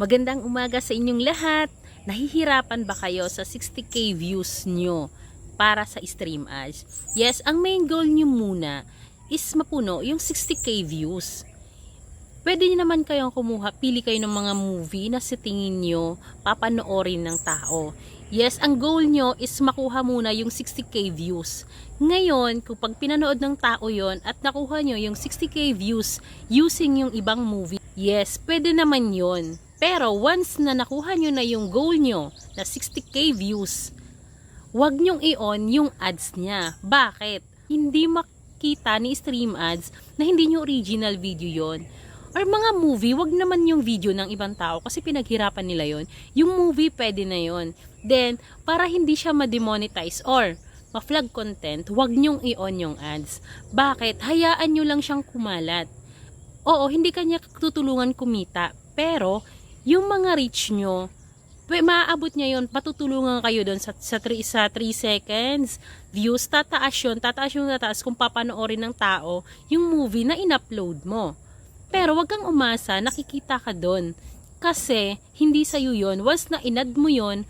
Magandang umaga sa inyong lahat. Nahihirapan ba kayo sa 60k views nyo para sa stream ads? Yes, ang main goal nyo muna is mapuno yung 60k views. Pwede nyo naman kayong kumuha, pili kayo ng mga movie na sa tingin nyo papanoorin ng tao. Yes, ang goal nyo is makuha muna yung 60k views. Ngayon, kung pag pinanood ng tao yon at nakuha nyo yung 60k views using yung ibang movie, yes, pwede naman yon. Pero once na nakuha nyo na yung goal nyo na 60k views, wag nyong i-on yung ads niya. Bakit? Hindi makita ni stream ads na hindi nyo original video yon. Or mga movie, wag naman yung video ng ibang tao kasi pinaghirapan nila yon. Yung movie, pwede na yon. Then, para hindi siya ma-demonetize or ma-flag content, wag nyong i-on yung ads. Bakit? Hayaan nyo lang siyang kumalat. Oo, hindi kanya tutulungan kumita. Pero, yung mga reach nyo, maaabot niya yun, patutulungan kayo doon sa, sa, 3, sa 3 seconds. Views, tataas yun, tataas yung tataas kung papanoorin ng tao yung movie na in-upload mo. Pero wag kang umasa, nakikita ka doon. Kasi, hindi sa'yo yun. Once na inad mo yun,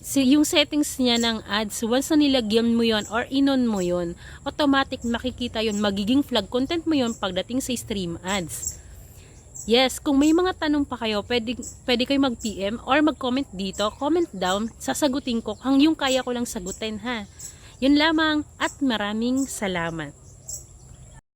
si, yung settings niya ng ads, once na nilagyan mo yon or inon mo yon automatic makikita yon magiging flag content mo yon pagdating sa stream ads. Yes, kung may mga tanong pa kayo, pwede, pwede kayo mag-PM or mag-comment dito, comment down, sasagutin ko hang yung kaya ko lang sagutin ha. Yun lamang at maraming salamat.